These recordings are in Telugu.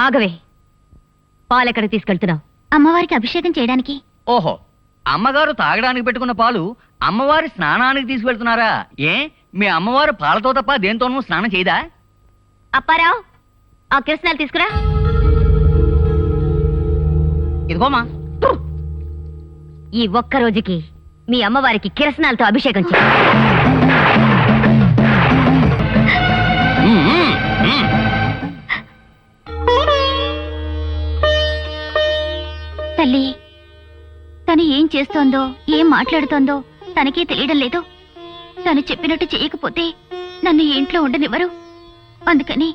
ఆగవే. పాలెక్కడికి తీసుకెళ్తున్నావు? అమ్మవారికి అభిషేకం చేయడానికి. ఓహో అమ్మగారు తాగడానికి పెట్టుకున్న పాలు అమ్మవారి స్నానానికి తీసుకెళ్తున్నారా? ఏ? మీ అమ్మవారు పాలతో తప్ప దేంతోనూ స్నానం చేయదా? అప్పారావు ఆ కిరసనాలు తీసుకురా. ఇదిగోమా ఈ ఒక్క రోజుకి మీ అమ్మవారికి కిరసనాలతో అభిషేకం చేయి. తల్లి. తను ఏం చేస్తోందో ఏం మాట్లాడుతోందో తనకే తెలియడం లేదు. తను చెప్పినట్టు చేయకపోతే నన్ను ఇంట్లో ఉండనివ్వరు. అందుకని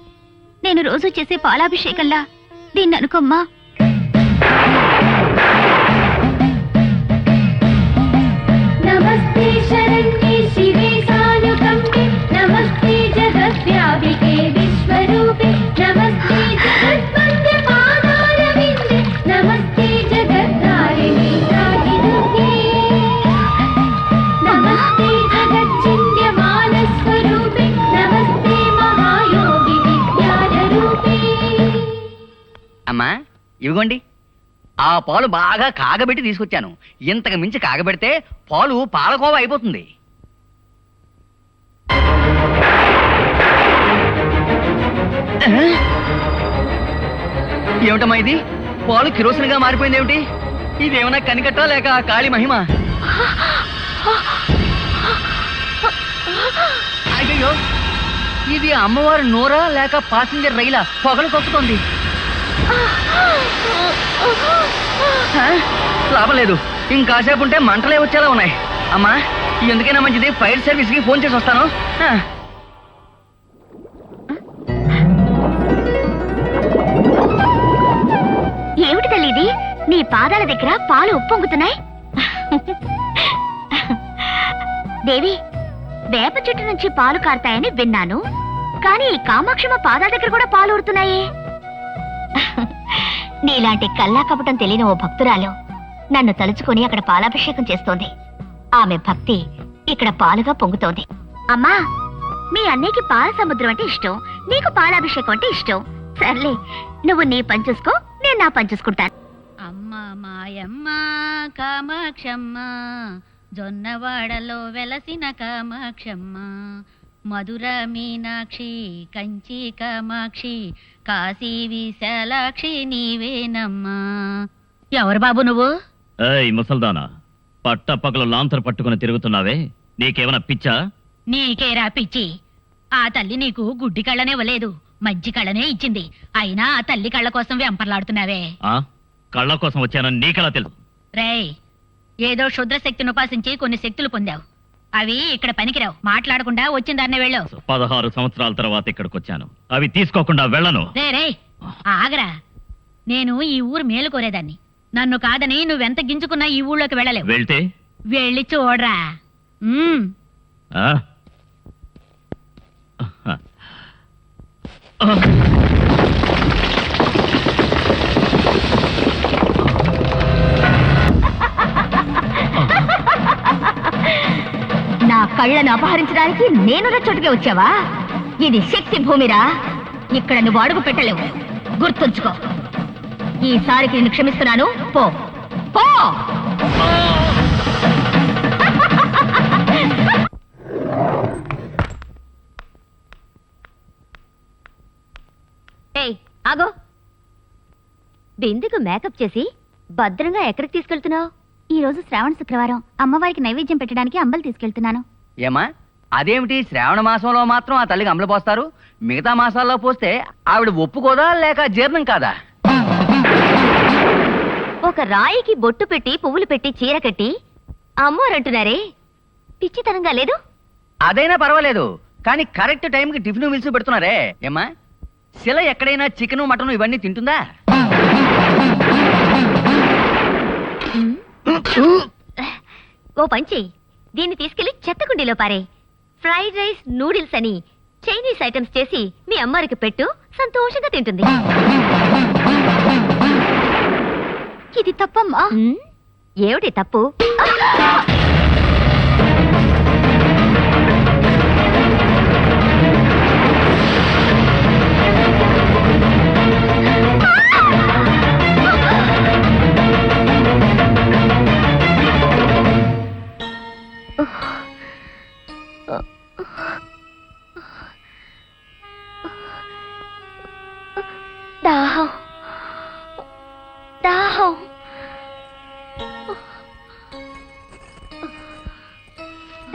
నేను రోజు చేసే పాలాభిషేకంలా దీన్ని అనుకోమ్మా. ఇవిగోండి. ఆ పాలు బాగా కాగబెట్టి తీసుకొచ్చాను. ఇంతకు మించి కాగబెడితే పాలు పాలకోవ అయిపోతుంది. ఏమిటమ్మా ఇది? పాలు కిరోసిన్గా మారిపోయింది ఏమిటి? ఇదేమైనా కనికట్టా లేక కాళీ మహిమ? అయ్యో ఇది అమ్మవారి నోరా లేక పాసింజర్ రైలా పొగలు కొక్కుతుంది. లాభం లేదు. ఇంకాసేపు ఉంటే మంటలే వచ్చేలా ఉన్నాయి. అమ్మా ఎందుకైనా మంచిది ఫైర్ సర్వీస్కి ఫోన్ చేసి వస్తాను. ఏమిటి తల్లి ఇది? నీ పాదాల దగ్గర పాలు ఉప్పొంగుతున్నాయి. దేవి వేప చెట్టు నుంచి పాలు కారుతాయని విన్నాను. కానీ కామాక్షమ్మ పాదాల దగ్గర కూడా పాలు ఊరుతున్నాయి. నీలాంటి కల్లా కపటం తెలియని ఓ భక్తురాలు నన్ను తలుచుకొని అక్కడ పాలాభిషేకం చేస్తోంది. ఆమె భక్తి ఇక్కడ పాలుగా పొంగుతోంది. అమ్మా మీ అన్నయ్యకి పాల సముద్రం అంటే ఇష్టం నీకు పాలాభిషేకం అంటే ఇష్టం. సర్లే నువ్వు నీ పని చూసుకో నేను నా పని చూసుకుంటాను. అమ్మ మాయమ్మ కామాక్షమ్మ జొన్నవాడలో వెలసిన కామాక్షమ్మ మధుర మీనాక్షి కంచి కామాక్షి కాశీ విశాలాక్షి నీవేనమ్మా. ఎవరు బాబు నువ్వు? ఏయ్ ముసల్దానా పట్ట పగలు లాంతరు పట్టుకుని తిరుగుతున్నావే? నీకేమైనా పిచ్చా? నీకేరా పిచ్చి. ఆ తల్లి నీకు గుడ్డి కళ్ళనివ్వలేదు మజ్జి కళ్ళనే ఇచ్చింది. అయినా ఆ తల్లి కళ్ళ కోసం వెంపర్లాడుతున్నావే ఆ? కళ్ళ కోసం వచ్చానని నీకెలా తెలుసు? రేయ్ ఏదో క్షుద్ర శక్తిని ఉపాసించి కొన్ని శక్తులు పొందావు. అవి ఇక్కడ పనికిరావు. మాట్లాడకుండా వచ్చిన దాన్నే వెళ్ళు. పదహారు సంవత్సరాల తర్వాత ఇక్కడికి వచ్చాను అవి తీసుకోకుండా వెళ్ళను. రే ఆగరా. నేను ఈ ఊరు మేలు కోరేదాన్ని నన్ను కాదని నువ్వెంత గింజుకున్నా ఈ ఊళ్ళోకి వెళ్ళలేవు. వెళ్తే? వెళ్ళి చూడరా. ఆ? నా కళ్ళను అపహరించడానికి నేను చోటుకే వచ్చావా? ఇది శక్తి భూమిరా. ఇక్కడ నువ్వు అడుగు పెట్టలేవు. గుర్తుంచుకో. ఈసారికి నేను క్షమిస్తున్నాను. పో. పో! ఏయ్ ఆగో. బిందుకు మేకప్ చేసి భద్రంగా ఎక్కడికి తీసుకెళ్తున్నావు? ఈ రోజు శ్రావణ శుక్రవారం. అమ్మవారికి నైవేద్యం పెట్టడానికి అంబలు తీసుకెళ్తున్నాను. ఏమా? అదేమిటి? శ్రావణ మాసంలో మాత్రం ఆ తల్లికి అమలు పోస్తారు? మిగతా మాసాల్లో పోస్తే ఆవిడ ఒప్పుకోదా లేక జీర్ణం కాదా? ఒక రాయికి బొట్టు పెట్టి పువ్వులు పెట్టి చీర కట్టి అమ్మోరంటున్నారే? పిచ్చితనంగా లేదు? అదైనా పర్వాలేదు. కానీ కరెక్ట్ టైంకి టిఫిన్ మిల్స్ పెడుతున్నారే. ఏమ్మా శిల ఎక్కడైనా చికెన్ మటన్ ఇవన్నీ తింటుందా? ఓ పంచి దీన్ని తీసుకెళ్ళి చెత్తకుండీలో పారే. ఫ్రైడ్ రైస్ నూడిల్స్ అని చైనీస్ ఐటమ్స్ చేసి మీ అమ్మారికి పెట్టు సంతోషంగా తింటుంది. ఇది తప్పమ్మా. ఏమిటి తప్పు?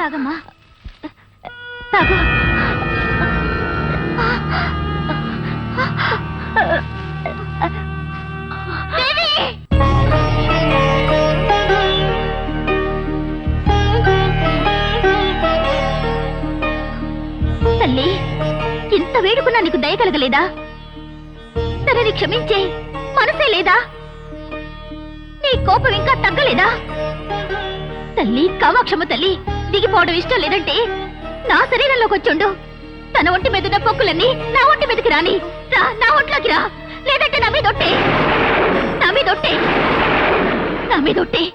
తాగమ్మా. తాగు. తల్లి ఇంత వేడుకున్నా నీకు దయ కలగలేదా? తనని క్షమించే మనసే లేదా? నీ కోపం ఇంకా తగ్గలేదా? తల్లి కామాక్షమ్మ తల్లి దిగిపోవడం ఇష్టం లేదంటే నా శరీరంలోకి వచ్చుండు. తన ఒంటి మీద ఉన్న పొక్కులన్నీ నా ఒంటి మీదకి రాని. రా నా ఒంట్లోకి రా. లేదంటే నా మీద ఒట్టే. నా మీద ఒట్టే. నా మీద ఒట్టే.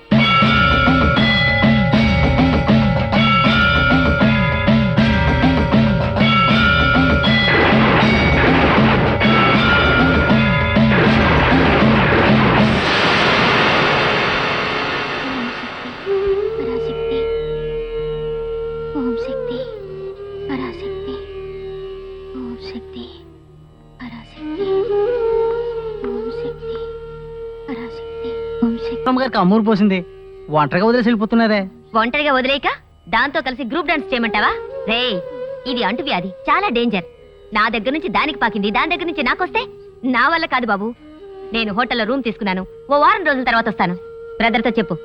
అమ్మగారికి అమ్మూరు పోసింది. ఒంటరిగా వదిలేసి వెళ్ళిపోతున్నారే. ఒంటరిగా వదిలేక దాంతో కలిసి గ్రూప్ డాన్స్ చేయమంటావా? రే ఇది అంటువ్యాధి చాలా డేంజర్. నా దగ్గర నుంచి దానికి పాకింది దాని దగ్గర నుంచి నాకొస్తే నా వల్ల కాదు బాబు. నేను హోటల్లో రూమ్ తీసుకున్నాను ఓ వారం రోజుల తర్వాత వస్తాను. బ్రదర్తో చెప్పు.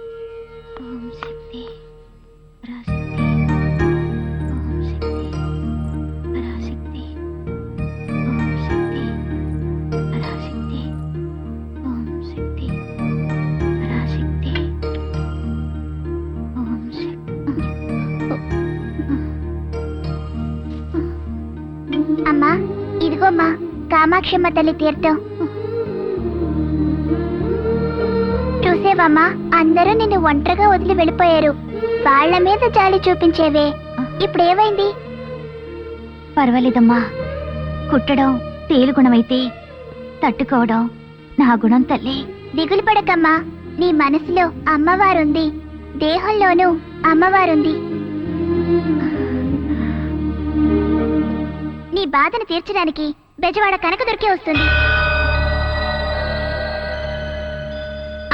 ఇదిగోమ్మా కామాక్షమ్మ తల్లి తీర్థం. చూసేవమ్మా అందరూ నిన్ను ఒంటరిగా వదిలి వెళ్ళిపోయారు. వాళ్ళ మీద జాలి చూపించేవే. ఇప్పుడు ఏమైంది పర్వాలేదమ్మా. కుట్టడం తేలు గుణమైతే తట్టుకోవడం నా గుణం తల్లి. దిగులు పడకమ్మా. నీ మనసులో అమ్మవారుంది. దేహంలోనూ అమ్మవారుంది. నీ బాధను తీర్చడానికి బెజవాడ కనక దొరికే వస్తుంది.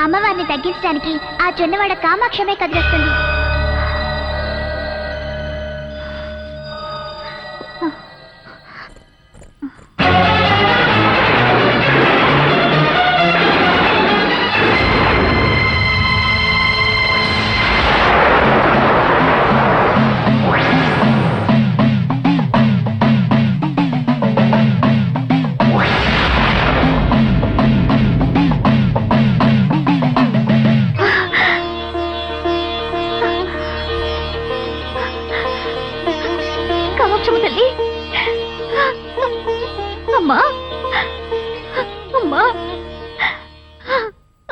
అమ్మవారిని తగ్గించడానికి ఆ జొన్నవాడ కామాక్షమే కదిలిస్తుంది.